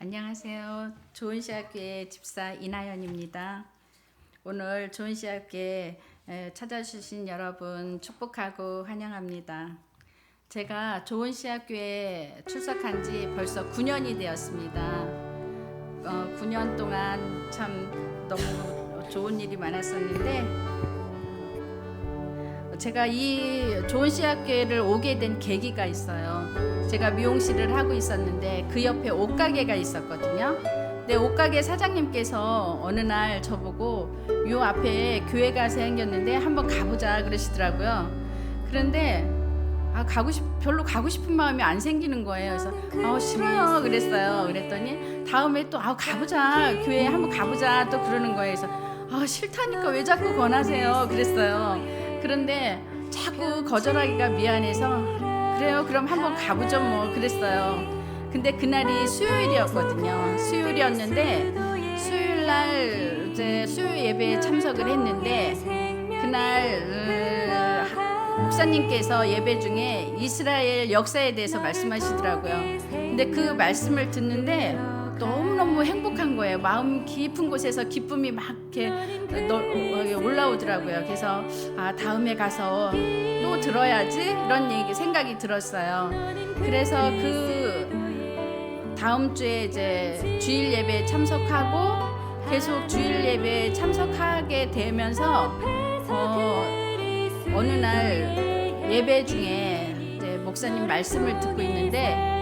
안녕하세요. 좋은시학교의 집사 이나연입니다. 오늘 좋은시학교에 에, 찾아주신 여러분 축복하고 환영합니다. 제가 좋은시학교에 출석한 지 벌써 9년이 되었습니다. 어, 9년 동안 참 너무 좋은 일이 많았었는데 제가 이 좋은 시학교를 오게 된 계기가 있어요. 제가 미용실을 하고 있었는데 그 옆에 옷가게가 있었거든요. 근데 옷가게 사장님께서 어느 날 저보고 요 앞에 교회가 생겼는데 한번 가보자 그러시더라고요. 그런데 아 가고 싶 별로 가고 싶은 마음이 안 생기는 거예요. 그래서 아 싫어요 그랬어요. 그랬더니 다음에 또 아 가보자 교회 한번 가보자 또 그러는 거예요. 그래서 아 싫다니까 왜 자꾸 권하세요 그랬어요. 그런데 자꾸 거절하기가 미안해서 그래요 그럼 한번 가보죠 뭐 그랬어요. 근데 그날이 수요일이었거든요. 수요일이었는데 수요일 날 이제 수요 예배에 참석을 했는데 그날 음, 목사님께서 예배 중에 이스라엘 역사에 대해서 말씀하시더라고요. 근데 그 말씀을 듣는데 너무너무 행복한 거예요. 마음 깊은 곳에서 기쁨이 막 이렇게 너- 올라오더라고요. 그래서 아, 다음에 가서 또 들어야지 이런 얘기 생각이 들었어요. 그래서 그 다음 주에 이제 주일 예배에 참석하고 계속 주일 예배에 참석하게 되면서 어, 어느 날 예배 중에 이제 목사님 말씀을 듣고 있는데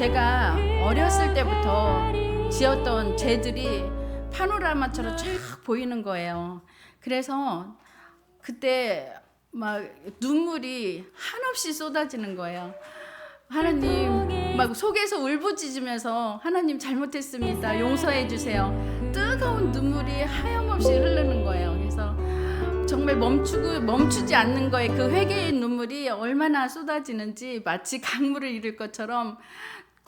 제가 어렸을 때부터 지었던 죄들이 파노라마처럼 쫙 보이는 거예요. 그래서 그때 막 눈물이 한없이 쏟아지는 거예요. 하나님 막 속에서 울부짖으면서 하나님 잘못했습니다. 용서해 주세요. 뜨거운 눈물이 하염없이 흐르는 거예요. 그래서 정말 멈추고 멈추지 않는 거에 그 회개의 눈물이 얼마나 쏟아지는지 마치 강물을 잃을 것처럼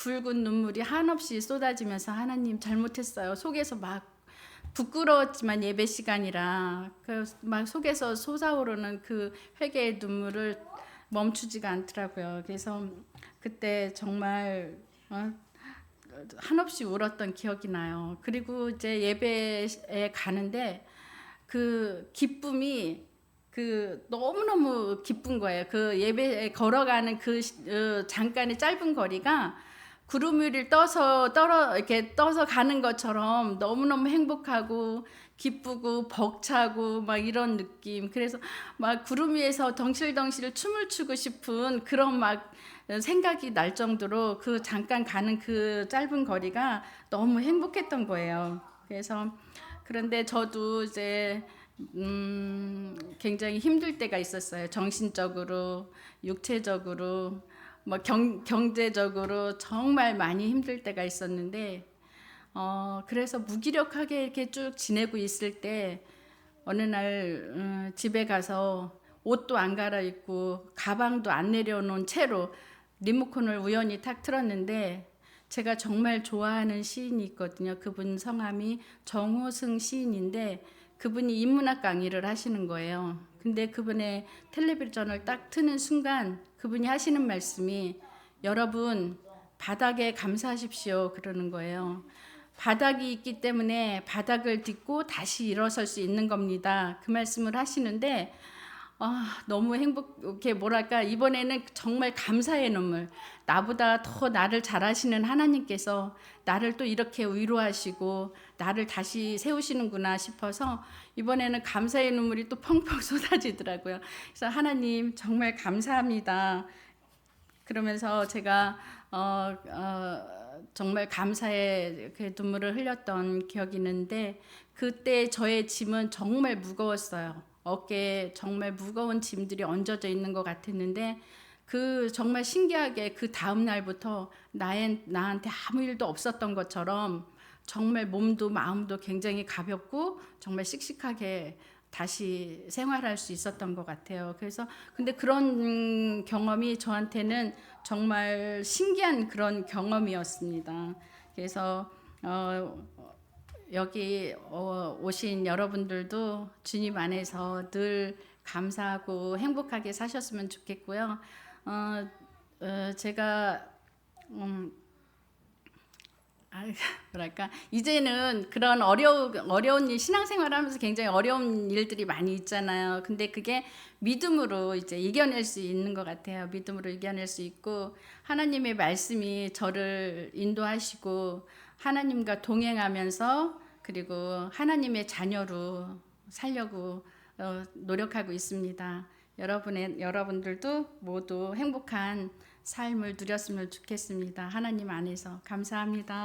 굵은 눈물이 한없이 쏟아지면서 하나님 잘못했어요. 속에서 막 부끄러웠지만 예배 시간이라 그 막 속에서 솟아오르는 그 회개의 눈물을 멈추지가 않더라고요. 그래서 그때 정말 어, 한없이 울었던 기억이 나요. 그리고 이제 예배에 가는데 그 기쁨이 그 너무너무 기쁜 거예요. 그 예배에 걸어가는 그 시- 어, 잠깐의 짧은 거리가 구름 위를 떠서 떨어 이렇게 떠서 가는 것처럼 너무너무 행복하고 기쁘고 벅차고 막 이런 느낌. 그래서 막 구름 위에서 덩실덩실 춤을 추고 싶은 그런 막 생각이 날 정도로 그 잠깐 가는 그 짧은 거리가 너무 행복했던 거예요. 그래서 그런데 저도 이제 음, 굉장히 힘들 때가 있었어요. 정신적으로, 육체적으로, 뭐 경, 경제적으로 정말 많이 힘들 때가 있었는데, 어, 그래서 무기력하게 이렇게 쭉 지내고 있을 때, 어느 날 음, 집에 가서 옷도 안 갈아입고 가방도 안 내려놓은 채로 리모컨을 우연히 탁 틀었는데 제가 정말 좋아하는 시인이 있거든요. 그분 성함이 정호승 시인인데 그분이 인문학 강의를 하시는 거예요. 근데 그분의 텔레비전을 딱 트는 순간 그분이 하시는 말씀이 여러분 바닥에 감사하십시오 그러는 거예요. 바닥이 있기 때문에 바닥을 딛고 다시 일어설 수 있는 겁니다. 그 말씀을 하시는데 아, 너무 행복해 뭐랄까 이번에는 정말 감사의 눈물 나보다 더 나를 잘하시는 하나님께서 나를 또 이렇게 위로하시고 나를 다시 세우시는구나 싶어서 이번에는 감사의 눈물이 또 펑펑 쏟아지더라고요. 그래서 하나님 정말 감사합니다. 그러면서 제가 어, 어, 정말 감사의 그 눈물을 흘렸던 기억이 있는데 그때 저의 짐은 정말 무거웠어요. 어깨에 정말 무거운 짐들이 얹어져 있는 것 같았는데 그 정말 신기하게 그 다음 날부터 나의 나한테 아무 일도 없었던 것처럼 정말 몸도 마음도 굉장히 가볍고 정말 씩씩하게 다시 생활할 수 있었던 것 같아요. 그래서 근데 그런 경험이 저한테는 정말 신기한 그런 경험이었습니다. 그래서 어, 여기 어, 오신 여러분들도 주님 안에서 늘 감사하고 행복하게 사셨으면 좋겠고요. 어, 어, 제가 음, 뭐랄까 이제는 그런 어려 어려운 일 신앙생활하면서 굉장히 어려운 일들이 많이 있잖아요. 근데 그게 믿음으로 이제 이겨낼 수 있는 것 같아요. 믿음으로 이겨낼 수 있고 하나님의 말씀이 저를 인도하시고 하나님과 동행하면서 그리고 하나님의 자녀로 살려고 어, 노력하고 있습니다. 여러분의 여러분들도 모두 행복한 삶을 누렸으면 좋겠습니다. 하나님 안에서 감사합니다.